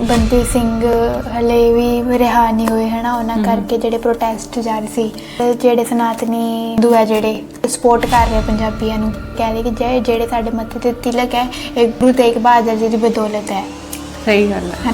ਬੰਦੀ ਸਿੰਘ ਹਲੇ ਵੀ ਰਿਹਾ ਨਹੀਂ ਹੋਏ ਹਨਾ? ਉਹਨਾਂ ਕਰਕੇ ਜਿਹੜੇ ਪ੍ਰੋਟੈਸਟ ਜਾਰੀ ਸੀ ਜਿਹੜੇ ਸਨਾਤਨੀ ਹੈ ਜਿਹੜੇ ਸਪੋਰਟ ਕਰ ਰਹੇ ਪੰਜਾਬੀਆਂ ਨੂੰ ਕਹਿ ਰਹੇ ਕਿ ਜੇ- ਜਿਹੜੇ ਸਾਡੇ ਮੱਥੇ ਤੇ ਤਿਲਕ ਹੈ ਇਹ ਗੁਰੂ ਤੇਗ ਬਹਾਦਰ ਜੀ ਦੀ ਬਦੌਲਤ ਹੈ। ਸਹੀ ਗੱਲ ਹੈ।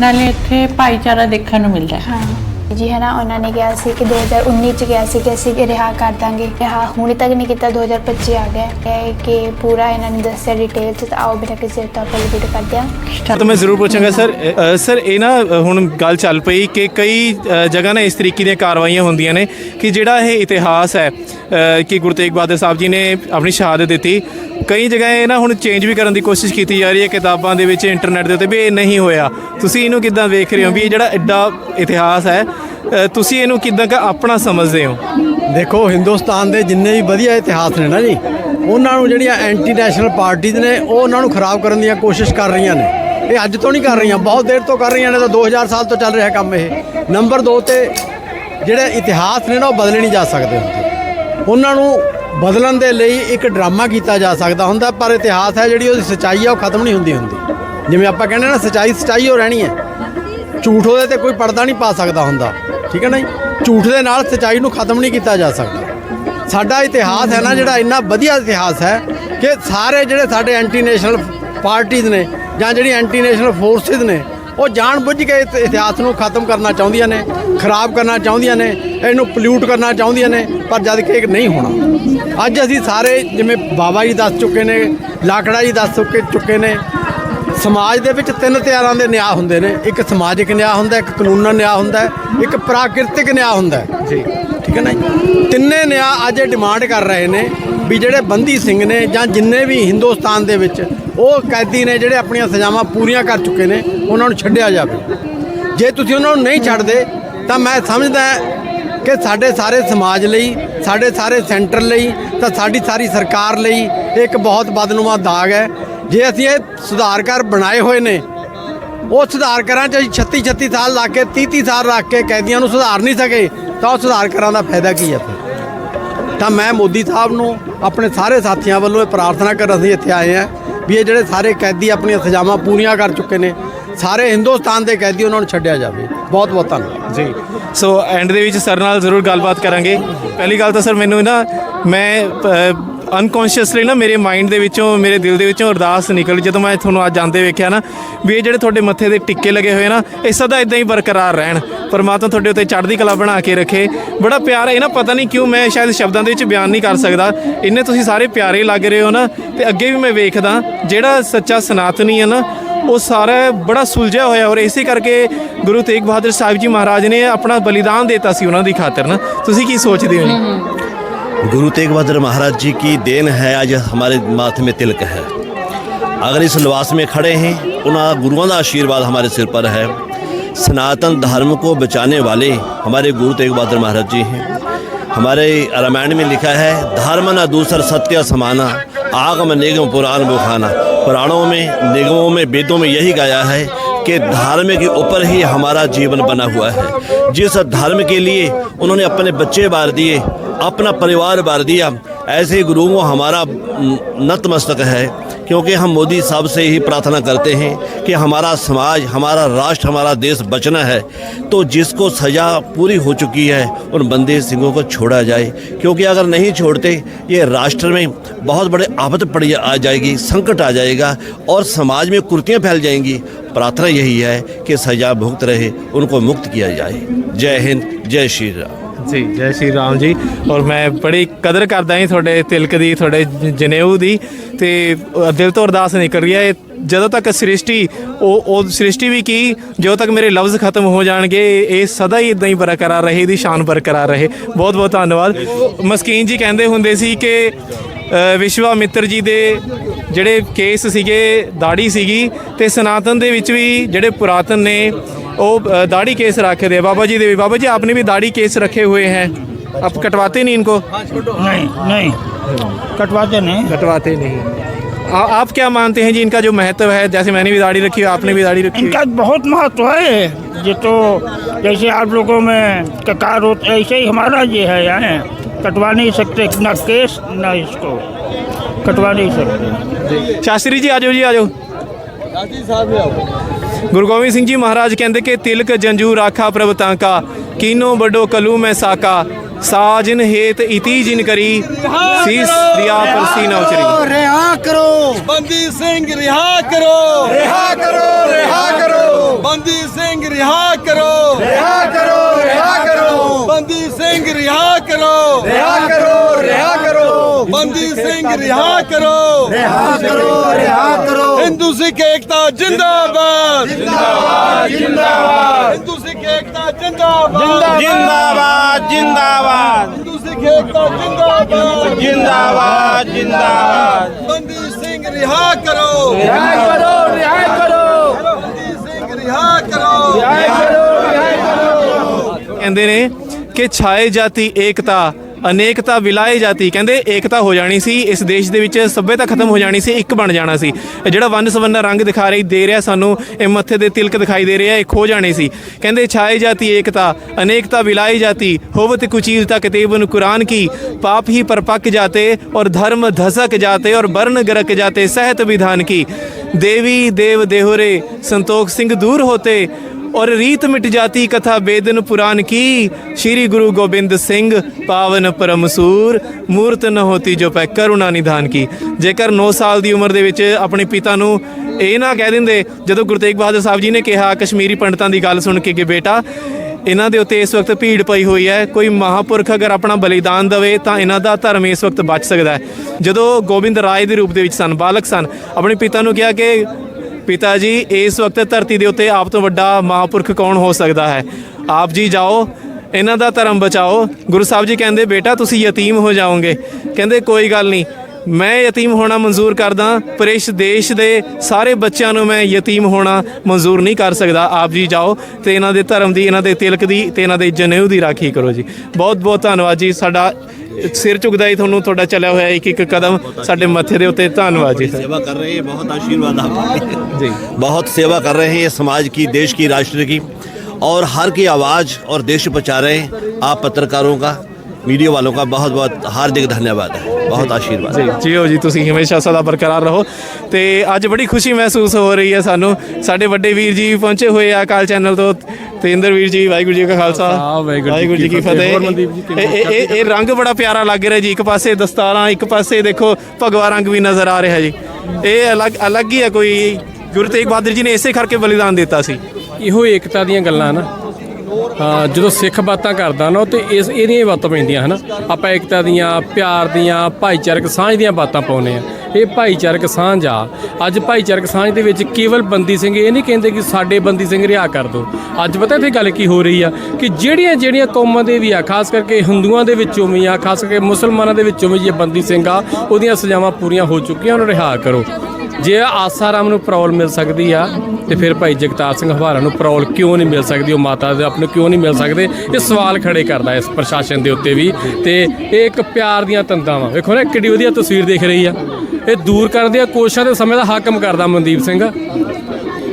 ਨਾਲੇ ਇੱਥੇ ਭਾਈਚਾਰਾ ਦੇਖਣ ਨੂੰ ਮਿਲਦਾ ਹੈ। ਹਾਂ। ਜੀ ਹੈ ਨਾ ਉਹਨਾਂ ਨੇ ਕਿਹਾ ਸੀ ਕਿ 2019 ਚ ਗਿਆ ਸੀ ਕਿ ਅਸੀਂ ਰਿਹਾ ਕਰ ਦਾਂਗੇ। ਰਿਹਾ ਹੁਣ ਤੱਕ ਨਹੀਂ ਕੀਤਾ 2025 ਆ ਗਿਆ। ਹੈ ਕਿ ਪੂਰਾ ਇਹਨਾਂ ਨੇ ਦੱਸਿਆ ਡਿਟੇਲ ਚ ਤਾਂ ਆਓ ਬਿਨਾਂ ਕਿਸੇ ਤੋਂ ਆਪਾਂ ਵੀਡੀਓ ਕਰਦੇ ਹਾਂ। ਤਾਂ ਮੈਂ ਜ਼ਰੂਰ ਪੁੱਛਾਂਗਾ ਸਰ ਅ, ਸਰ ਇਹ ਨਾ ਅ, ਹੁਣ ਗੱਲ ਚੱਲ ਪਈ ਕਿ ਕਈ ਅ, ਜਗ੍ਹਾ ਨਾ ਇਸ ਤਰੀਕੇ ਦੀਆਂ ਕਾਰਵਾਈਆਂ ਹੁੰਦੀਆਂ ਨੇ ਕਿ ਜਿਹੜਾ ਇਹ ਇਤਿਹਾਸ ਹੈ ਅ, ਕਿ ਗੁਰੂ ਤੇਗ ਬਹਾਦਰ ਸਾਹਿਬ ਜੀ ਨੇ ਆਪਣੀ ਸ਼ਹਾਦਤ ਦਿੱਤੀ। ਕਈ ਜਗ੍ਹਾ ਇਹ ਨਾ ਹੁਣ ਚੇਂਜ ਵੀ ਕਰਨ ਦੀ ਕੋਸ਼ਿਸ਼ ਕੀਤੀ ਜਾ ਰਹੀ ਹੈ ਕਿਤਾਬਾਂ ਦੇ ਵਿੱਚ ਇੰਟਰਨੈਟ ਦੇ ਉੱਤੇ ਵੀ ਇਹ ਨਹੀਂ ਹੋਇਆ। ਤੁਸੀਂ ਇਹਨੂੰ ਕਿੱਦਾਂ ਵੇਖ ਰਹੇ ਹੋ ਵੀ ਇਹ ਜਿਹੜਾ ਐਡਾ ਇਤਿਹਾਸ ਹੈ ਅ, ਤੁਸੀਂ ਇਹਨੂੰ ਕਿੱਦਾਂ ਕ ਆਪਣਾ ਸਮਝਦੇ ਹੋ? ਦੇਖੋ ਹਿੰਦੁਸਤਾਨ ਦੇ ਜਿੰਨੇ ਵੀ ਵਧੀਆ ਇਤਿਹਾਸ ਨੇ ਨਾ ਜੀ ਉਹਨਾਂ ਨੂੰ ਜਿਹੜੀਆਂ ਐਂਟੀ ਨੈਸ਼ਨਲ ਪਾਰਟੀਆਂ ਨੇ ਉਹ ਉਹਨਾਂ ਨੂੰ ਖਰਾਬ ਕਰਨ ਦੀਆਂ ਕੋਸ਼ਿਸ਼ ਕਰ ਰਹੀਆਂ ਨੇ। ਇਹ ਅੱਜ ਤੋਂ ਨਹੀਂ ਕਰ ਰਹੀਆਂ ਬਹੁਤ ਦੇਰ ਤੋਂ ਕਰ ਰਹੀਆਂ ਨੇ ਤਾਂ 2000 ਸਾਲ ਤੋਂ ਚੱਲ ਰਿਹਾ ਕੰਮ ਇਹ। ਨੰਬਰ 2 ਤੇ ਜਿਹੜੇ ਇਤਿਹਾਸ ਨੇ ਨਾ ਉਹ ਬਦਲੇ ਨਹੀਂ ਜਾ ਸਕਦੇ ਹੁੰਦੇ ਉਹਨਾਂ ਨੂੰ ਬਦਲਣ ਦੇ ਲਈ ਇੱਕ ਡਰਾਮਾ ਕੀਤਾ ਜਾ ਸਕਦਾ ਹੁੰਦਾ ਪਰ ਇਤਿਹਾਸ ਹੈ ਜਿਹੜੀ ਉਹਦੀ ਸੱਚਾਈ ਹੈ ਉਹ ਖਤਮ ਨਹੀਂ ਹੁੰਦੀ ਹੁੰਦੀ। ਜਿਵੇਂ ਆਪਾਂ ਕਹਿੰਦੇ ਨਾ ਸੱਚਾਈ ਸੱਚਾਈ ਹੋ ਰਹਿਣੀ ਹੈ। ਝੂਠ ਉਹਦੇ ਤੇ ਕੋਈ ਪਰਦਾ ਨਹੀਂ ਪਾ ਸਕਦਾ ਹੁੰਦਾ, ਠੀਕ ਹੈ ਨਾ ਜੀ? ਝੂਠ ਦੇ ਨਾਲ ਸੱਚਾਈ ਨੂੰ ਖਤਮ ਨਹੀਂ ਕੀਤਾ ਜਾ ਸਕਦਾ। ਸਾਡਾ ਇਤਿਹਾਸ ਹੈ ਨਾ ਜਿਹੜਾ ਇੰਨਾ ਵਧੀਆ ਇਤਿਹਾਸ ਹੈ ਕਿ ਸਾਰੇ ਜਿਹੜੇ ਸਾਡੇ ਐਂਟੀ ਨੈਸ਼ਨਲ ਪਾਰਟੀਆਂ ਨੇ ਜਾਂ ਜਿਹੜੀ ਐਂਟੀ ਨੈਸ਼ਨਲ ਫੋਰਸਿਸ ਨੇ, ਉਹ ਜਾਣ ਬੁੱਝ ਕੇ ਇਤਿਹਾਸ ਨੂੰ ਖਤਮ ਕਰਨਾ ਚਾਹੁੰਦੀਆਂ ਨੇ, ਖਰਾਬ ਕਰਨਾ ਚਾਹੁੰਦੀਆਂ ਨੇ, ਇਹਨੂੰ ਪੋਲਿਊਟ ਕਰਨਾ ਚਾਹੁੰਦੀਆਂ ਨੇ, ਪਰ ਜਦ ਕਿ ਇਹ ਨਹੀਂ ਹੋਣਾ। ਅੱਜ ਅਸੀਂ ਸਾਰੇ ਜਿਵੇਂ ਬਾਬਾ ਜੀ ਦੱਸ ਚੁੱਕੇ ਨੇ, ਲਾਕੜਾ ਜੀ ਦੱਸ ਚੁੱਕੇ ਚੁੱਕੇ ਨੇ ਸਮਾਜ ਦੇ ਵਿੱਚ ਤਿੰਨ ਤਿਆਰਾਂ ਦੇ ਨਿਆਂ ਹੁੰਦੇ ਨੇ। ਇੱਕ ਸਮਾਜਿਕ ਨਿਆਂ ਹੁੰਦਾ ਇੱਕ ਕਾਨੂੰਨ ਨਿਆਂ ਹੁੰਦਾ ਇੱਕ ਪ੍ਰਾਕਿਰਤਿਕ ਨਿਆਂ ਹੁੰਦਾ। ਜੀ। ਠੀਕ ਹੈ ਨਾ ਤਿੰਨੇ ਨਿਆਂ ਅੱਜ ਡਿਮਾਂਡ ਕਰ ਰਹੇ ਨੇ ਵੀ ਜਿਹੜੇ ਬੰਦੀ ਸਿੰਘ ਨੇ ਜਾਂ ਜਿੰਨੇ ਵੀ ਹਿੰਦੁਸਤਾਨ ਦੇ ਵਿੱਚ ਉਹ ਕੈਦੀ ਨੇ ਜਿਹੜੇ ਆਪਣੀਆਂ ਸਜ਼ਾਵਾਂ ਪੂਰੀਆਂ ਕਰ ਚੁੱਕੇ ਨੇ ਉਹਨਾਂ ਨੂੰ ਛੱਡਿਆ ਜਾਵੇ। ਜੇ ਤੁਸੀਂ ਉਹਨਾਂ ਨੂੰ ਨਹੀਂ ਛੱਡਦੇ ਤਾਂ ਮੈਂ ਸਮਝਦਾ ਕਿ ਸਾਡੇ ਸਾਰੇ ਸਮਾਜ ਲਈ ਸਾਡੇ ਸਾਰੇ ਸੈਂਟਰ ਲਈ ਤਾਂ ਸਾਡੀ ਸਾਰੀ ਸਰਕਾਰ ਲਈ ਇੱਕ ਬਹੁਤ ਬਦਨੁਮਾ ਦਾਗ ਹੈ। ਜੇ ਅਸੀਂ ਇਹ ਸੁਧਾਰ ਸੁਧਾਰਕਾਰ ਬਣਾਏ ਹੋਏ ਨੇ, ਉਹ ਸੁਧਾਰ ਕਰਾਂ ਚ ਅਸੀਂ 36 36 ਸਾਲ ਲਾ ਕੇ 30 30 ਸਾਲ ਰੱਖ ਕੇ ਕੈਦੀਆਂ ਨੂੰ ਸੁਧਾਰ ਨਹੀਂ ਸਕੇ, ਤਾਂ ਉਹ ਸੁਧਾਰ ਕਰਾਂ ਦਾ ਫਾਇਦਾ ਕੀ ਹੈ ਫਿਰ? ਤਾਂ ਮੈਂ ਮੋਦੀ ਸਾਹਿਬ ਨੂੰ ਆਪਣੇ ਸਾਰੇ ਸਾਥੀਆਂ ਵੱਲੋਂ ਇਹ ਪ੍ਰਾਰਥਨਾ ਕਰ ਅਸੀਂ ਇੱਥੇ ਆਏ ਆ, ਵੀ ਇਹ ਜਿਹੜੇ ਸਾਰੇ ਕੈਦੀ ਆਪਣੀਆਂ ਸਜ਼ਾਵਾਂ ਪੂਰੀਆਂ ਕਰ ਚੁੱਕੇ ਨੇ, ਸਾਰੇ ਹਿੰਦੁਸਤਾਨ ਦੇ ਕੈਦੀ ਉਹਨਾਂ ਨੂੰ ਛੱਡਿਆ ਜਾਵੇ। ਬਹੁਤ ਬਹੁਤ ਧੰਨਵਾਦ। ਜੀ, ਸੋ ਐਂਡ ਦੇ ਵਿੱਚ ਸਰ ਨਾਲ ਜ਼ਰੂਰ ਗੱਲਬਾਤ ਕਰਾਂਗੇ। ਪਹਿਲੀ ਗੱਲ ਤਾਂ ਸਰ ਮੈਨੂੰ ਨਾ, ਮੈਂ ਅਨਕੌਂਸ਼ੀਅਸਲੀ ਨਾ ਮੇਰੇ ਮਾਈਂਡ ਦੇ ਵਿੱਚੋਂ, ਮੇਰੇ ਦਿਲ ਦੇ ਵਿੱਚੋਂ ਅਰਦਾਸ ਨਿਕਲ। ਜਦੋਂ ਮੈਂ ਤੁਹਾਨੂੰ ਅੱਜ ਜਾਂਦੇ ਵੇਖਿਆ ਨਾ ਵੀ ਇਹ ਜਿਹੜੇ ਤੁਹਾਡੇ ਮੱਥੇ ਦੇ ਟਿੱਕੇ ਲੱਗੇ ਹੋਏ ਨਾ, ਇਹ ਸਦਾ ਇਦਾਂ ਹੀ ਬਰਕਰਾਰ ਰਹਿਣ। ਪਰਮਾਤਮਾ ਤੁਹਾਡੇ ਉੱਤੇ ਚੜ੍ਹਦੀ ਕਲਾ ਬਣਾ ਕੇ ਰੱਖੇ। ਬੜਾ ਪਿਆਰ ਹੈ ਨਾ ਪਤਾ ਨਹੀਂ ਕਿਉਂ ਮੈਂ ਸ਼ਾਇਦ ਸ਼ਬਦਾਂ ਦੇ ਵਿੱਚ ਬਿਆਨ ਨਹੀਂ ਕਰ ਸਕਦਾ। ਇੰਨੇ ਤੁਸੀਂ ਸਾਰੇ ਪਿਆਰੇ ਲੱਗ ਰਹੇ ਹੋ ਨਾ, ਤੇ ਅੱਗੇ ਵੀ ਮੈਂ ਵੇਖਦਾ, ਜਿਹੜਾ ਸੱਚਾ ਸਨਾਤਨੀ ਹੈ ਨਾ, ਉਹ ਸਾਰਾ ਬੜਾ ਸੁਲਝਿਆ ਹੋਇਆ ਔਰ ਇਸੇ ਕਰਕੇ ਗੁਰੂ ਤੇਗ ਬਹਾਦਰ ਸਾਹਿਬ ਜੀ ਮਹਾਰਾਜ ਨੇ ਆਪਣਾ ਬਲੀਦਾਨ ਦਿੱਤਾ ਸੀ ਉਹਨਾਂ ਦੀ ਖਾਤਰ ਨਾ। ਤੁਸੀਂ ਕੀ ਸੋਚਦੇ ਹੋ ਜੀ? गुरु तेग बहादुर महाराज जी की देन है, आज हमारे माथे में तिलक है। अगर इस लिबास में खड़े हैं उन्हें गुरुओं का आशीर्वाद हमारे सिर पर है। सनातन धर्म को बचाने वाले हमारे गुरु तेग बहादुर महाराज जी हैं। हमारे रामायण में लिखा है, धर्म न दूसर सत्य समाना, आगम निगम पुराण बुखाना। पुराणों में, निगमों में, वेदों में यही गाया है कि धर्म के ऊपर ही हमारा जीवन बना हुआ है। जिस धर्म के लिए उन्होंने अपने बच्चे बार दिए अपना परिवार बार दिया। ऐसे गुरुओं को हमारा नतमस्तक है, क्योंकि हम मोदी साहब से ही प्रार्थना करते हैं कि हमारा समाज, हमारा राष्ट्र, हमारा देश बचना है। तो जिसको सज़ा पूरी हो चुकी है, उन बंदे सिंहों को छोड़ा जाए। क्योंकि अगर नहीं छोड़ते, ये राष्ट्र में बहुत बड़े आफत पड़ आ जाएगी, संकट आ जाएगा और समाज में कुर्तियाँ फैल जाएँगी। प्रार्थना यही है कि सज़ा भुगत रहे, उनको मुक्त किया जाए। जय हिंद, जय श्री राम। ਜੀ, ਜੈ ਸ਼੍ਰੀ ਰਾਮ ਜੀ। ਔਰ ਮੈਂ ਬੜੀ ਕਦਰ ਕਰਦਾ ਹਾਂ ਤੁਹਾਡੇ ਤਿਲਕ ਦੀ, ਤੁਹਾਡੇ ਜਨੇਊ ਦੀ। ਤੇ ਦਿਲ ਤੋਂ ਅਰਦਾਸ ਨਿਕਲ ਰਹੀ। ਹੈ ਜਦੋਂ ਤੱਕ ਸ੍ਰਿਸ਼ਟੀ, ਉਹ ਉਹ ਸ੍ਰਿਸ਼ਟੀ ਵੀ ਕੀ, ਜਦੋਂ ਤੱਕ ਮੇਰੇ ਲਫ਼ਜ਼ ਖਤਮ ਹੋ ਜਾਣਗੇ, ਇਹ ਸਦਾ ਹੀ ਇਦਾਂ ਹੀ ਬਰਕਰਾਰ ਰਹੇ, ਇਹਦੀ ਸ਼ਾਨ ਬਰਕਰਾਰ ਰਹੇ। ਬਹੁਤ ਬਹੁਤ ਧੰਨਵਾਦ। ਮਸਕੀਨ ਜੀ ਕਹਿੰਦੇ ਹੁੰਦੇ ਸੀ ਕਿ ਵਿਸ਼ਵਾ ਮਿੱਤਰ ਜੀ ਦੇ ਜਿਹੜੇ ਕੇਸ ਸੀਗੇ ਦਾੜੀ ਸੀਗੀ, ਤੇ ਸਨਾਤਨ ਦੇ ਵਿੱਚ ਵੀ ਜਿਹੜੇ ਪੁਰਾਤਨ ਨੇ अ, दाढ़ी केस रखे थे बाबा जी दे भी बाबा जी आपने भी दाढ़ी केस रखे हुए हैं। आप कटवाते नहीं इनको? नहीं नहीं। कटवाते नहीं। कटवाते नहीं। आ, आप क्या मानते हैं जी इनका जो महत्व है? जैसे मैंने भी दाढ़ी रखी है आपने भी दाढ़ी रखी। इनका बहुत महत्व है। ये तो जैसे आप लोगों में ककार होता है ऐसे ही हमारा ये है यहाँ कटवा नहीं सकते ना केस ना इसको। कटवा नहीं सकते। शास्त्री जी आ जाओ जी आ जाओ। ਗੁਰੂ ਗੋਬਿੰਦ ਸਿੰਘ ਜੀ ਮਹਾਰਾਜ ਕਹਿੰਦੇ ਕਿ ਤਿਲਕ ਜੰਜੂ ਰਾਖਾ ਪ੍ਰਭ ਤਾਂਕਾ ਕੀਨੋ ਵੱਡੋ ਕਲੂ ਮੈਂ ਸਾਕਾ ਸਾਜਨ ਹੇਤ ਇਤੀ ਜਿਨ ਕਰੀ ਸੀਸ ਦਿਆ ਪਰਸੀ ਨਾ ਉਚਰੀ। ਰਿਹਾ ਕਰੋ ਬੰਦੀ ਸਿੰਘ ਰਿਹਾ ਕਰੋ। ਰਿਹਾ ਕਰੋ ਰਿਹਾ ਕਰੋ। ਬੰਦੀ ਸਿੰਘ ਰਿਹਾ ਕਰੋ। ਰਿਹਾ ਕਰੋ ਰਿਹਾ ਕਰੋ। ਬੰਦੀ ਸਿੰਘ ਰਿਹਾ ਕਰੋ। ਰਿਹਾ ਕਰੋ ਰਿਹਾ ਕਰੋ ਬੰਦੀ ਸਿੰਘ ਰਿਹਾ ਕਰੋ। ਰਿਹਾ ਕਰੋ ਰਿਹਾ ਕਰੋ। ਹਿੰਦੂ ਸਿੱਖ ਏਕਤਾ ਜਿੰਦਾਬਾਦ। ਜਿੰਦਾਬਾਦ ਜਿੰਦਾਬਾਦ। ਹਿੰਦੂ ਸਿੱਖ ਏਕਤਾ ਜਿੰਦਾਬਾਦ। ਜਿੰਦਾਬਾਦ। ਜਿੰਦਾਬਾਦ ਹਿੰਦੂ ਸਿੱਖ ਏਕਤਾ ਜਿੰਦਾਬਾਦ। ਜਿੰਦਾਬਾਦ ਜਿੰਦਾਬਾਦ। ਬੰਦੀ ਸਿੰਘ ਰਿਹਾ ਕਰੋ। ਰਿਹਾ ਕਰੋ ਰਿਹਾ ਕਰੋ। ਬੰਦੀ ਸਿੰਘ ਰਿਹਾ ਕਰੋ। ਕਹਿੰਦੇ ਨੇ ਕਿ ਛਾਏ ਜਾਤੀ ਏਕਤਾ ਅਨੇਕਤਾ ਵਿਲਾਏ ਜਾਤੀ। ਕਹਿੰਦੇ ਏਕਤਾ ਹੋ ਜਾਣੀ ਸੀ, ਇਸ ਦੇਸ਼ ਦੇ ਵਿੱਚ ਸੱਭਿਅਤਾ ਖਤਮ ਹੋ ਜਾਣੀ ਸੀ, ਇੱਕ ਬਣ ਜਾਣਾ ਸੀ। ਜਿਹੜਾ ਵੰਨ ਸਵੰਨਾ ਰੰਗ ਦਿਖਾ ਰਹੀ, ਦੇ ਰਿਹਾ ਸਾਨੂੰ, ਇਹ ਮੱਥੇ ਦੇ ਤਿਲਕ ਦਿਖਾਈ ਦੇ ਰਿਹਾ, ਇਹ ਖੋ ਜਾਣੀ ਸੀ। ਕਹਿੰਦੇ ਛਾਏ ਜਾਤੀ ਏਕਤਾ, ਅਨੇਕਤਾ ਵਿਲਾਏ ਜਾਤੀ, ਹੋਵਤ ਕੁਚੀਲਤਾ ਕਤੇਬਨ ਕੁਰਾਨ ਕੀ, ਪਾਪ ਹੀ ਪਰਪੱਕ ਜਾਤੇ ਔਰ ਧਰਮ ਧਸਕ ਜਾਤੇ ਔਰ ਬਰਨ ਗਰਕ ਜਾਤੇ, ਸਹਿਤ ਵਿਧਾਨ ਕੀ। ਦੇਵੀ ਦੇਵ ਦੇਹੋਰੇ, ਸੰਤੋਖ ਸਿੰਘ ਦੂਰ ਹੋਤੇ और रीत मिट जाती कथा वेदन पुराण की श्री गुरु गोबिंद सिंह पावन परम सूर ਮੂਰਤ ਨ ਹੋਤੀ ਜੋ ਪੈ ਕਰੁਣਾ ਨਿਧਾਨ ਕੀ ਜੇਕਰ 9 ਸਾਲ ਦੀ ਉਮਰ ਦੇ ਵਿੱਚ ਆਪਣੇ ਪਿਤਾ ਨੂੰ ਇਹ ਨਾ ਕਹਿ ਦਿੰਦੇ ਜਦੋਂ ਗੁਰੂ ਤੇਗ ਬਹਾਦਰ ਸਾਹਿਬ ਜੀ ਨੇ ਕਿਹਾ ਕਸ਼ਮੀਰੀ ਪੰਡਤਾਂ ਦੀ ਗੱਲ ਸੁਣ ਕੇ ਕਿ ਬੇਟਾ ਇਹਨਾਂ ਦੇ ਉੱਤੇ ਇਸ ਵਕਤ ਭੀੜ ਪਈ ਹੋਈ ਹੈ ਕੋਈ ਮਹਾਪੁਰਖ ਅਗਰ ਆਪਣਾ ਬਲੀਦਾਨ ਦਵੇ ਤਾਂ ਇਹਨਾਂ ਦਾ ਧਰਮ ਇਸ ਵਕਤ ਬਚ ਸਕਦਾ ਹੈ ਜਦੋਂ ਗੋਬਿੰਦ ਰਾਏ ਦੇ ਰੂਪ ਦੇ ਵਿੱਚ ਸਨ ਬਾਲਕ ਸਨ ਆਪਣੇ ਪਿਤਾ ਨੂੰ ਕਿਹਾ ਕਿ ਪਿਤਾ ਜੀ, ਇਸ ਵਕਤ ਧਰਤੀ ਦੇ ਉੱਤੇ ਆਪ ਤੋਂ ਵੱਡਾ ਮਹਾਪੁਰਖ ਕੌਣ ਹੋ ਸਕਦਾ ਹੈ? ਆਪ ਜੀ ਜਾਓ, ਇਹਨਾਂ ਦਾ ਧਰਮ ਬਚਾਓ। ਗੁਰੂ ਸਾਹਿਬ ਜੀ ਕਹਿੰਦੇ, ਬੇਟਾ, ਤੁਸੀਂ ਯਤੀਮ ਹੋ ਜਾਓਗੇ। ਕਹਿੰਦੇ, ਕੋਈ ਗੱਲ ਨਹੀਂ ਮੈਂ ਯਤੀਮ ਹੋਣਾ ਮਨਜ਼ੂਰ ਕਰਦਾ ਪਰ ਇਸ ਦੇਸ਼ ਦੇ ਸਾਰੇ ਬੱਚਿਆਂ ਨੂੰ ਮੈਂ ਯਤੀਮ ਹੋਣਾ ਮਨਜ਼ੂਰ ਨਹੀਂ ਕਰ ਸਕਦਾ ਆਪ ਜੀ ਜਾਓ ਤੇ ਇਹਨਾਂ ਦੇ ਧਰਮ ਦੀ ਇਹਨਾਂ ਦੇ ਤਿਲਕ ਦੀ ਤੇ ਇਹਨਾਂ ਦੇ ਜਨੇਊ ਦੀ ਰਾਖੀ ਕਰੋ ਜੀ ਬਹੁਤ ਬਹੁਤ ਧੰਨਵਾਦ ਜੀ ਸਾਡਾ ਸਿਰ ਝੁਕਦਾ ਹੀ ਤੁਹਾਨੂੰ ਤੁਹਾਡਾ ਚੱਲਿਆ ਹੋਇਆ ਇੱਕ ਇੱਕ ਕਦਮ ਸਾਡੇ ਮੱਥੇ ਦੇ ਉੱਤੇ ਧੰਨਵਾਦ ਜੀ सेवा कर रहे हैं बहुत आशीर्वाद आपके जी बहुत सेवा कर रहे हैं ये समाज की देश की राष्ट्र की और हर की आवाज़ और देश बचा रहे हैं आप पत्रकारों का मीडिया वालों का बहुत बहुत हार्दिक धन्यवाद है बहुत आशीर्वाद ਜੀ ਜੀਓ ਜੀ ਤੁਸੀਂ ਹਮੇਸ਼ਾ ਸਦਾ ਬਰਕਰਾਰ ਰਹੋ ਤੇ ਅੱਜ ਬੜੀ ਖੁਸ਼ੀ ਮਹਿਸੂਸ ਹੋ ਰਹੀ ਹੈ ਸਾਨੂੰ ਸਾਡੇ ਵੱਡੇ ਵੀਰ ਜੀ ਪਹੁੰਚੇ ਹੋਏ ਆ ਕਾਲ ਚੈਨਲ ਤੋਂ ਤੇਂਦਰ ਵੀਰ ਜੀ ਵਾਹਿਗੁਰੂ ਜੀ ਕਾ ਖਾਲਸਾ ਵਾਹਿਗੁਰੂ ਜੀ ਕੀ ਫਤਿਹ ਇਹ- ਇਹ ਇਹ- ਇਹ ਰੰਗ ਬੜਾ ਪਿਆਰਾ ਲੱਗ ਰਿਹਾ ਜੀ ਇੱਕ ਪਾਸੇ ਦਸਤਾਰਾਂ ਇੱਕ ਪਾਸੇ ਦੇਖੋ ਭਗਵਾ ਰੰਗ ਵੀ ਨਜ਼ਰ ਆ ਰਿਹਾ ਜੀ ਇਹ ਅਲੱਗ ਅਲੱਗ ਹੀ ਹੈ ਕੋਈ ਗੁਰੂ ਤੇਗ ਬਹਾਦਰ ਜੀ ਨੇ ਇਸੇ ਕਰਕੇ ਬਲੀਦਾਨ ਦਿੱਤਾ ਸੀ ਇਹੋ ਏਕਤਾ ਦੀਆਂ ਗੱਲਾਂ ਨਾ ਹਾਂ ਜਦੋਂ ਸਿੱਖ ਬਾਤਾਂ ਕਰਦਾ ਨਾ, ਤੇ ਇਸ ਇਹਦੀਆਂ ਹੀ ਬਾਤਾਂ ਪੈਂਦੀਆਂ, ਹਨਾ? ਆਪਾਂ ਏਕਤਾ ਦੀਆਂ, ਪਿਆਰ ਦੀਆਂ, ਭਾਈਚਾਰਕ ਸਾਂਝ ਦੀਆਂ ਬਾਤਾਂ ਪਾਉਨੇ ਆ ਇਹ ਭਾਈਚਾਰਕ ਸਾਂਝ ਆ। ਅੱਜ ਭਾਈਚਾਰਕ ਸਾਂਝ ਦੇ ਵਿੱਚ ਕੇਵਲ ਬੰਦੀ ਸਿੰਘ, ਇਹ ਨਹੀਂ ਕਹਿੰਦੇ ਕਿ ਸਾਡੇ ਬੰਦੀ ਸਿੰਘ ਰਿਹਾ ਕਰ ਦਿਓ ਅੱਜ ਪਤਾ ਇੱਥੇ ਗੱਲ ਕੀ ਹੋ ਰਹੀ ਆ? ਕਿ ਜਿਹੜੀਆਂ ਜਿਹੜੀਆਂ ਕੌਮਾਂ ਦੇ ਵੀ ਆ, ਖਾਸ ਕਰਕੇ ਹਿੰਦੂਆਂ ਦੇ ਵਿੱਚੋਂ ਵੀ ਆ, ਖਾਸ ਕਰਕੇ ਮੁਸਲਮਾਨਾਂ ਦੇ ਵਿੱਚੋਂ ਵੀ ਜੇ ਬੰਦੀ ਸਿੰਘ ਆ, ਉਹਦੀਆਂ ਸਜ਼ਾਵਾਂ ਪੂਰੀਆਂ ਹੋ ਚੁੱਕੀਆਂ, ਉਹਨੂੰ ਰਿਹਾ ਕਰੋ। ਜੇ ਆਸਾਰਾਮ ਨੂੰ ਪਰੌਲ ਮਿਲ ਸਕਦੀ ਆ, ਤੇ ਫਿਰ ਭਾਈ ਜਗਤਾਰ ਸਿੰਘ ਹਵਾਰਾ ਨੂੰ ਪਰੌਲ ਕਿਉਂ ਨਹੀਂ ਮਿਲ ਸਕਦੀ? ਉਹ ਮਾਤਾ ਦੇ ਆਪ ਨੂੰ ਕਿਉਂ ਨਹੀਂ ਮਿਲ ਸਕਦੇ? ਇਹ ਸਵਾਲ ਖੜੇ ਕਰਦਾ ਇਸ ਪ੍ਰਸ਼ਾਸਨ ਦੇ ਉੱਤੇ ਵੀ, ਤੇ ਇਹ ਇੱਕ ਪਿਆਰ ਦੀਆਂ ਤੰਦਾਂ ਵਾ। ਵੇਖੋ ਨਾ ਕਿੱਡੀ ਵਧੀਆ ਤਸਵੀਰ ਦੇਖ ਰਹੀ ਆ। ਇਹ ਦੂਰ ਕਰਨ ਦੀਆਂ ਕੋਸ਼ਿਸ਼ਾਂ ਦੇ ਸਮੇਂ ਦਾ ਹਾਕਮ ਕਰਦਾ ਮਨਦੀਪ ਸਿੰਘ।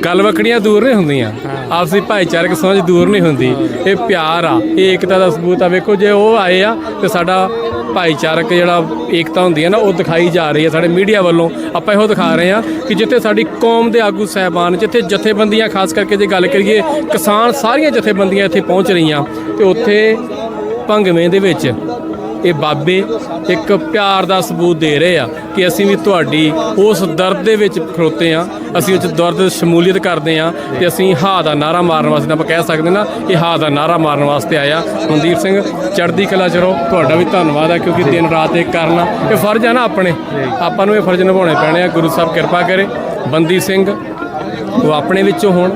ਗੱਲ ਦੂਰ ਨਹੀਂ ਹੁੰਦੀਆਂ। ਆਪਸੀ ਭਾਈਚਾਰਕ ਸਮਝ ਦੂਰ ਨਹੀਂ ਹੁੰਦੀ। ਇਹ ਪਿਆਰ ਆ, ਇਹ ਏਕਤਾ ਦਾ ਸਬੂਤ ਆ। ਵੇਖੋ, ਜੇ ਉਹ ਆਏ ਆ ਤੇ ਸਾਡਾ ਭਾਈਚਾਰਕ ਜਿਹੜਾ ਏਕਤਾ ਹੁੰਦੀ ਹੈ ਨਾ, ਉਹ ਦਿਖਾਈ ਜਾ ਰਹੀ ਹੈ ਸਾਡੇ ਮੀਡੀਆ ਵੱਲੋਂ। ਆਪਾਂ ਇਹੋ ਦਿਖਾ ਰਹੇ ਹਾਂ ਕਿ ਜਿੱਥੇ ਸਾਡੀ ਕੌਮ ਦੇ ਆਗੂ ਸਹਿਬਾਨ, ਜਿੱਥੇ ਜਥੇਬੰਦੀਆਂ, ਖਾਸ ਕਰਕੇ ਜੇ ਗੱਲ ਕਰੀਏ, ਕਿਸਾਨ ਸਾਰੀਆਂ ਜਥੇਬੰਦੀਆਂ ਇੱਥੇ ਪਹੁੰਚ ਰਹੀਆਂ ਤੇ ਉੱਥੇ ਭੰਗਵੇਂ ਦੇ ਵਿੱਚ ਇਹ ਬਾਬੇ ਇੱਕ ਪਿਆਰ ਦਾ ਸਬੂਤ ਦੇ ਰਹੇ ਆ ਕਿ ਅਸੀਂ ਵੀ ਤੁਹਾਡੀ ਉਸ ਦਰਦ ਦੇ ਵਿੱਚ ਖੜੋਤੇ ਆ, ਅਸੀਂ ਉਸ ਦਰਦ ਸ਼ਮੂਲੀਅਤ ਕਰਦੇ ਆ ਤੇ ਅਸੀਂ ਹਾ ਦਾ ਨਾਰਾ ਮਾਰਨ ਵਾਸਤੇ ਆਪਾਂ ਕਹਿ ਸਕਦੇ ਨਾ ਇਹ ਹਾ ਦਾ ਨਾਰਾ ਮਾਰਨ ਵਾਸਤੇ ਆਇਆ। ਮਨਦੀਪ ਸਿੰਘ, ਚੜ੍ਹਦੀ ਕਲਾ ਚ ਰਹੋ, ਤੁਹਾਡਾ ਵੀ ਧੰਨਵਾਦ ਆ ਕਿਉਂਕਿ ਦਿਨ ਰਾਤ ਇਹ ਕਰਨਾ ਇਹ ਫਰਜ਼ ਆ ਨਾ ਆਪਣੇ, ਆਪਾਂ ਨੂੰ ਇਹ ਫਰਜ਼ ਨਿਭਾਉਣੇ ਪੈਣੇ ਆ। ਗੁਰੂ ਸਾਹਿਬ ਕਿਰਪਾ ਕਰੇ, ਬੰਦੀ ਸਿੰਘ, ਉਹ ਆਪਣੇ ਵਿੱਚੋਂ ਹੋਣ।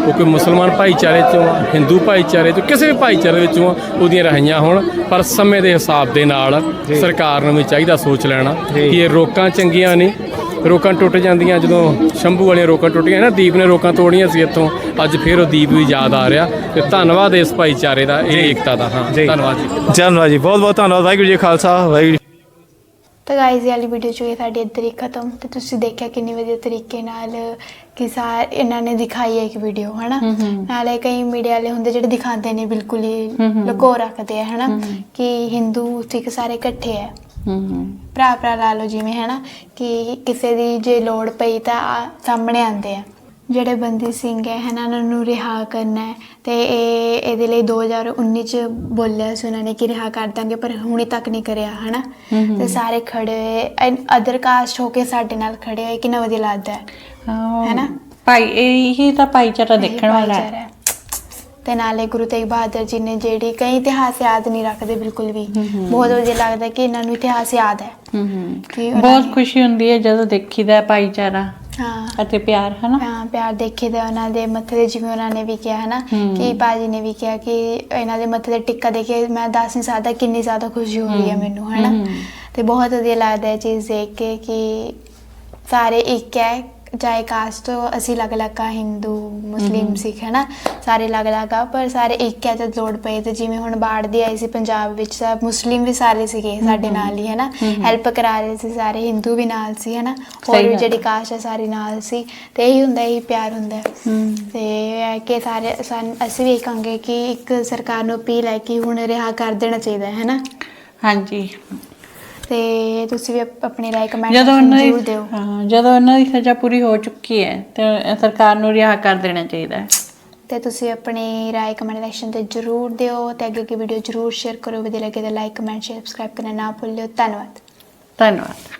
ਉਹ ਕੋਈ ਮੁਸਲਮਾਨ ਭਾਈਚਾਰੇ ਚੋਂ ਆ ਹਿੰਦੂ ਭਾਈਚਾਰੇ ਚੋਂ ਕਿਸੇ ਵੀ ਭਾਈਚਾਰੇ ਵਿੱਚੋਂ ਆ ਉਹਦੀਆਂ ਰਹਾਈਆਂ ਹੋਣ ਪਰ ਸਮੇਂ ਦੇ ਹਿਸਾਬ ਦੇ ਨਾਲ ਸਰਕਾਰ ਨੂੰ ਵੀ ਚਾਹੀਦਾ ਸੋਚ ਲੈਣਾ ਕਿ ਇਹ ਰੋਕਾਂ ਚੰਗੀਆਂ ਨਹੀਂ ਰੋਕਾਂ ਟੁੱਟ ਜਾਂਦੀਆਂ ਜਦੋਂ ਸ਼ੰਭੂ ਵਾਲੀਆਂ ਰੋਕਾਂ ਟੁੱਟੀਆਂ ਨਾ ਦੀਪ ਨੇ ਰੋਕਾਂ ਤੋੜੀਆਂ ਸੀ ਇੱਥੋਂ ਅੱਜ ਫੇਰ ਉਹ ਦੀਪ ਵੀ ਯਾਦ ਆ ਰਿਹਾ ਤੇ ਧੰਨਵਾਦ ਇਸ ਭਾਈਚਾਰੇ ਦਾ ਇਹ ਏਕਤਾ ਦਾ ਹਾਂ ਧੰਨਵਾਦ ਜੀ। ਧੰਨਵਾਦ ਜੀ ਬਹੁਤ ਬਹੁਤ ਧੰਨਵਾਦ ਵਾਹਿਗੁਰੂ ਜੀ ਖਾਲਸਾ ਵਾਹਿਗੁਰੂ ਤਾਂ ਗਾਇਜ਼ ਇਹ ਵਾਲੀ ਵੀਡੀਓ ਜੋ ਹੈ ਸਾਡੀ ਇੱਧਰ ਹੀ ਖਤਮ। ਤੇ ਤੁਸੀਂ ਦੇਖਿਆ ਕਿੰਨੀ ਵਧੀਆ ਤਰੀਕੇ ਨਾਲ ਕਿ ਸਾਰ ਇਹਨਾਂ ਨੇ ਦਿਖਾਈ ਹੈ ਇੱਕ ਵੀਡੀਓ ਹਨਾ? ਨਾਲੇ ਕਈ ਮੀਡੀਆ ਵਾਲੇ ਹੁੰਦੇ ਜਿਹੜੇ ਦਿਖਾਉਂਦੇ ਨੇ ਬਿਲਕੁਲ ਹੀ ਲੁਕੋ ਰੱਖਦੇ ਆ ਹਨਾ? ਕਿ ਹਿੰਦੂ ਸਿੱਖ ਸਾਰੇ ਇਕੱਠੇ ਆ। ਭਰਾ ਭਰਾ ਲਾ ਲਓ ਜਿਵੇਂ ਹਨਾ? ਕਿ ਕਿਸੇ ਦੀ ਜੇ ਲੋੜ ਪਈ ਤਾਂ ਸਾਹਮਣੇ ਆਉਂਦੇ ਆ। ਜਿਹੜੇ ਬੰਦੀ ਸਿੰਘ ਹੈ ਹਨਾ? ਉਹਨਾਂ ਨੂੰ ਰਿਹਾ ਕਰਨਾ ਹੈ। ਤੇ ਇਹ ਇਹਦੇ ਲਈ 2019 ਚ ਬੋਲਿਆ ਸੀ ਉਹਨਾਂ ਨੇ ਕਿ ਰਿਹਾ ਕਰ ਦਾਂਗੇ ਪਰ ਹੁਣੇ ਤੱਕ ਨਹੀਂ ਕਰਿਆ ਹਨਾ? ਤੇ ਸਾਰੇ ਖੜੇ ਹੋਏ ਅਦਰ ਕਾਸਟ ਹੋ ਕੇ ਸਾਡੇ ਨਾਲ ਖੜੇ ਹੋਏ ਕਿੰਨਾ ਵਧੀਆ ਲੱਗਦਾ ਹੈ ਹਾਂ, ਹੈ ਨਾ? ਭਾਈ ਇਹੀ ਤਾਂ ਭਾਈਚਾਰਾ ਦੇਖਣ ਵਾਲਾ ਹੈ। ਤੇ ਨਾਲੇ ਗੁਰੂ ਤੇਗ ਬਹਾਦਰ ਜੀ ਨੇ ਜਿਹੜੀ ਕਈ ਇਤਿਹਾਸ ਯਾਦ ਨਹੀਂ ਰੱਖਦੇ ਬਿਲਕੁਲ ਵੀ। ਬਹੁਤ ਵਧੀਆ ਲੱਗਦਾ ਕਿ ਇਹਨਾਂ ਨੂੰ ਇਤਿਹਾਸ ਯਾਦ ਹੈ ਬਹੁਤ ਖੁਸ਼ੀ ਹੁੰਦੀ ਹੈ ਜਦੋਂ ਦੇਖੀਦਾ ਹੈ ਭਾਈਚਾਰਾ। ਹਾਂ ਅਤੇ ਪਿਆਰ ਹਨਾ? ਹਾਂ ਪਿਆਰ ਦੇਖੀਦਾ ਉਹਨਾਂ ਦੇ ਮੱਥੇ ਤੇ ਜਿਵੇਂ ਉਹਨਾਂ ਨੇ ਵੀ ਕਿਹਾ ਹੈ। ਨਾ ਕਿ ਬਾਜੀ ਨੇ ਵੀ ਕਿਹਾ ਕਿ ਇਹਨਾਂ ਦੇ ਮੱਥੇ ਤੇ ਟਿੱਕਾ ਦੇ ਕੇ ਮੈਂ ਦੱਸ ਨਹੀਂ ਸਕਦਾ ਕਿੰਨੀ ਜ਼ਿਆਦਾ ਖੁਸ਼ੀ ਹੋ ਰਹੀ ਹੈ ਮੈਨੂੰ ਹੈ। ਨਾ ਤੇ ਬਹੁਤ ਵਧੀਆ ਲੱਗਦਾ ਹੈ ਚੀਜ਼ ਦੇਖ ਕੇ ਕਿ ਸਾਰੇ ਇੱਕ ਹੈ ਚਾਹੇ ਕਾਸਟ ਤੋਂ ਅਸੀਂ ਅਲੱਗ ਅਲੱਗ ਆ ਹਿੰਦੂ ਮੁਸਲਿਮ ਸਿੱਖ ਹੈ ਨਾ ਸਾਰੇ ਅਲੱਗ ਅਲੱਗ ਆ ਪਰ ਸਾਰੇ ਇੱਕ ਹੈ ਜਦ ਲੋੜ ਪਈ ਤੇ ਜਿਵੇਂ ਹੁਣ ਬਾੜ ਦੀ ਆਈ ਸੀ ਪੰਜਾਬ ਵਿੱਚ ਸਭ ਮੁਸਲਿਮ ਵੀ ਸਾਰੇ ਸੀਗੇ ਸਾਡੇ ਨਾਲ ਹੀ ਹੈ ਨਾ ਹੈਲਪ ਕਰਾ ਰਹੇ ਸੀ ਸਾਰੇ ਹਿੰਦੂ ਵੀ ਨਾਲ ਸੀ ਹੈ ਨਾ ਹੋਰ ਵੀ। ਜਿਹੜੀ ਕਾਸ਼ ਹੈ ਸਾਰੀ ਨਾਲ ਸੀ ਤੇ ਇਹੀ ਹੁੰਦਾ ਇਹੀ ਪਿਆਰ ਹੁੰਦਾ। ਤੇ ਇਹ ਕਿ ਸਾਰੇ ਅਸੀਂ ਵੀ ਕਹਾਂਗੇ ਕਿ ਇੱਕ ਸਰਕਾਰ ਨੂੰ ਅਪੀਲ ਹੈ ਕਿ ਹੁਣ ਰਿਹਾ ਕਰ ਦੇਣਾ ਚਾਹੀਦਾ ਹੈ ਨਾ ਹਾਂਜੀ। ਤੇ ਤੁਸੀਂ ਵੀ ਆਪਣੀ ਰਾਏ ਕਮੈਂਟ ਜਦੋਂ ਉਹਨਾਂ ਜ਼ਰੂਰ ਦੀ ਦਿਓ। ਹਾਂ ਜਦੋਂ ਉਹਨਾਂ ਦੀ ਸਜ਼ਾ ਪੂਰੀ ਹੋ ਚੁੱਕੀ ਹੈ ਤੇ ਸਰਕਾਰ ਨੂੰ ਰਿਹਾ ਕਰ ਦੇਣਾ ਚਾਹੀਦਾ ਹੈ। ਤੇ ਤੁਸੀਂ ਆਪਣੀ ਰਾਏ ਕਮੈਂਟ ਸੈਕਸ਼ਨ ਤੇ ਜ਼ਰੂਰ ਦਿਓ ਤੇ ਅੱਗੇ ਕੀ ਵੀਡੀਓ ਜ਼ਰੂਰ ਸ਼ੇਅਰ ਕਰੋ। ਵਧੀਆ ਲੱਗੇ ਤਾਂ ਲਾਈਕ ਕਮੈਂਟ ਸ਼ੇਅਰ ਸਬਸਕ੍ਰਾਈਬ ਕਰਨਾ ਨਾ ਭੁੱਲਿਓ। ਧੰਨਵਾਦ। ਧੰਨਵਾਦ।